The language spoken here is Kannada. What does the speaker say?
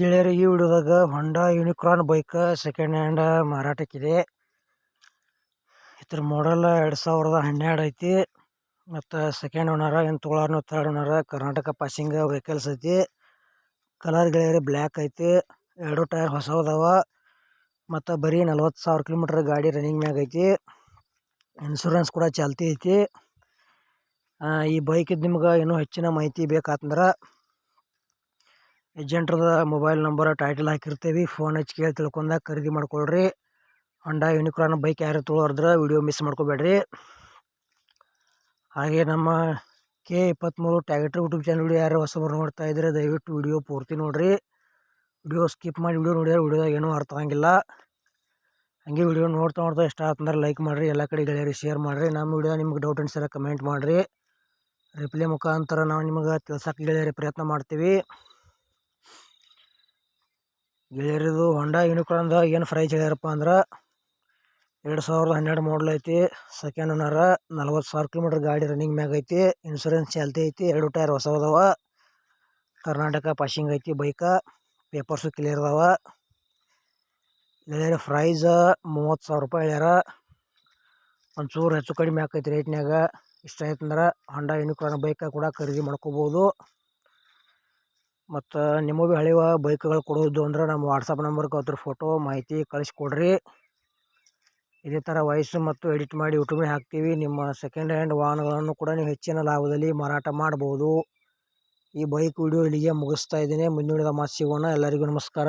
ಗೆಳೆಯರಿ ಈ ವಿಡಿಯೋದಾಗ Honda Unicorn bike second hand ಮಾರಾಟಕ್ಕಿದೆ. ಇದ್ರ ಮಾಡಲ್ ಎರಡು ಸಾವಿರದ ಹನ್ನೆರಡು ಐತಿ. ಮತ್ತು ಸೆಕೆಂಡ್ ಓನರ ಏನು ತೊಗೊಳಾರ್ನು third owner Karnataka passing vehicles ಐತಿ. ಕಲರ್ ಗೆಳೆಯರಿ ಬ್ಲ್ಯಾಕ್ ಐತಿ. ಎರಡು ಟೈರ್ ಹೊಸವು ಅದಾವ ಮತ್ತು ಬರೀ ನಲ್ವತ್ತು ಸಾವಿರ ಕಿಲೋಮೀಟ್ರ್ ಗಾಡಿ ರನ್ನಿಂಗ್ ಮ್ಯಾಗ ಐತಿ. ಇನ್ಶೂರೆನ್ಸ್ ಕೂಡ ಚಾಲ್ತಿ ಐತಿ. ಈ ಬೈಕಿದ್ದು ನಿಮ್ಗೆ ಇನ್ನೂ ಹೆಚ್ಚಿನ ಮಾಹಿತಿ ಬೇಕಾತಂದ್ರೆ ಏಜೆಂಟ್ರದ ಮೊಬೈಲ್ ನಂಬರ್, ಟೈಟಲ್ ಹಾಕಿರ್ತೀವಿ. ಫೋನ್ ಹಚ್ಚಿ ಕೇಳಿ ತಿಳ್ಕೊಂಡಾಗ ಖರೀದಿ ಮಾಡ್ಕೊಳ್ರಿ. ಹೊಂಡಾ ಯುನಿಕ್ರಾನ್ ಬೈಕ್ ಯಾರು ತೊಗೊಳೋದ್ರ ವಿಡಿಯೋ ಮಿಸ್ ಮಾಡ್ಕೋಬೇಡ್ರಿ. ಹಾಗೆ ನಮ್ಮ ಕೆ ಇಪ್ಪತ್ತ್ಮೂರು ಟ್ಯಾಗೆಟ್ರ್ ಯೂಟ್ಯೂಬ್ ಚಾನಲ್ ಯಾರು ಹೊಸಬರು ನೋಡ್ತಾ ಇದ್ರೆ ದಯವಿಟ್ಟು ವಿಡಿಯೋ ಪೂರ್ತಿ ನೋಡಿರಿ. ವಿಡಿಯೋ ಸ್ಕಿಪ್ ಮಾಡಿ ವಿಡಿಯೋ ನೋಡಿದ್ರೆ ವಿಡಿಯೋದಾಗ ಏನೂ ಅರ್ಥ ಆಗಂಗಿಲ್ಲ. ಹಾಗೆ ವಿಡಿಯೋ ನೋಡ್ತಾ ನೋಡ್ತಾ ಇಷ್ಟ ಆತಂದ್ರೆ ಲೈಕ್ ಮಾಡಿರಿ, ಎಲ್ಲ ಕಡೆ ಗೆಳೆಯರಿ ಶೇರ್ ಮಾಡಿರಿ. ನಮ್ಮ ವಿಡಿಯೋ ನಿಮ್ಗೆ ಡೌಟ್ ಅನ್ಸರ ಕಮೆಂಟ್ ಮಾಡಿರಿ. ರಿಪ್ಲೈ ಮುಖಾಂತರ ನಾವು ನಿಮಗೆ ತಿಳ್ಸಕ್ಕೆ ಗೆಳೆಯರಿ ಪ್ರಯತ್ನ ಮಾಡ್ತೀವಿ. ಗೆಳೆಯರಿದು ಹೊಂಡಾ ಯೂನಿಕಾರ್ನ್ದ ಏನು ಪ್ರೈಸ್ ಹೇಳ್ಯಾರಪ್ಪ ಅಂದ್ರೆ ಎರಡು ಸಾವಿರದ ಹನ್ನೆರಡು ಮಾಡಲ್ ಐತಿ. ಸೆಕೆಂಡ್ ಓನರ ನಲ್ವತ್ತು ಸಾವಿರ ಕಿಲೋಮೀಟ್ರ್ ಗಾಡಿ ರನ್ನಿಂಗ್ ಮ್ಯಾಗ ಐತಿ. ಇನ್ಸೂರೆನ್ಸ್ ಚಾಲ್ತಿ ಐತಿ. ಎರಡು ಟೈರ್ ಹೊಸ ಅದಾವ. ಕರ್ನಾಟಕ ಪಾಸಿಂಗ್ ಐತಿ ಬೈಕ. ಪೇಪರ್ಸು ಕ್ಲಿಯರ್ ಅದಾವ. ಗೆಳೆಯರ ಪ್ರೈಸ್ ಮೂವತ್ತು ಸಾವಿರ ರೂಪಾಯಿ ಹೇಳ್ಯಾರ. ಒಂಚೂರು ಹೆಚ್ಚು ಕಡಿಮೆ ಆಕೈತಿ ರೇಟ್ನ್ಯಾಗ ಇಷ್ಟ ಆಯ್ತಂದ್ರೆ ಹೊಂಡಾ ಯೂನಿಕಾರ್ನ್ ಬೈಕ ಕೂಡ ಖರೀದಿ ಮಾಡ್ಕೋಬೋದು. ಮತ್ತು ನಿಮಗೆ ಭೀ ಹಳೆಯ ಬೈಕ್ಗಳು ಕೊಡೋದು ಅಂದ್ರೆ ನಮ್ಮ ವಾಟ್ಸಪ್ ನಂಬರ್ಗೆ ಅದ್ರ ಫೋಟೋ ಮಾಹಿತಿ ಕಳಿಸ್ಕೊಡ್ರಿ. ಇದೇ ಥರ ವಯಸ್ಸು ಮತ್ತು ಎಡಿಟ್ ಮಾಡಿ ಯೂಟ್ಯೂಬ್ಗೆ ಹಾಕ್ತೀವಿ. ನಿಮ್ಮ ಸೆಕೆಂಡ್ ಹ್ಯಾಂಡ್ ವಾಹನಗಳನ್ನು ಕೂಡ ನೀವು ಹೆಚ್ಚಿನ ಲಾಭದಲ್ಲಿ ಮಾರಾಟ ಮಾಡ್ಬೋದು. ಈ ಬೈಕ್ ವಿಡಿಯೋ ಇಲ್ಲಿಗೆ ಮುಗಿಸ್ತಾ ಇದ್ದೀನಿ. ಮುಂದಿನ ಮಾತು ಸಿಗೋಣ. ಎಲ್ಲರಿಗೂ ನಮಸ್ಕಾರ.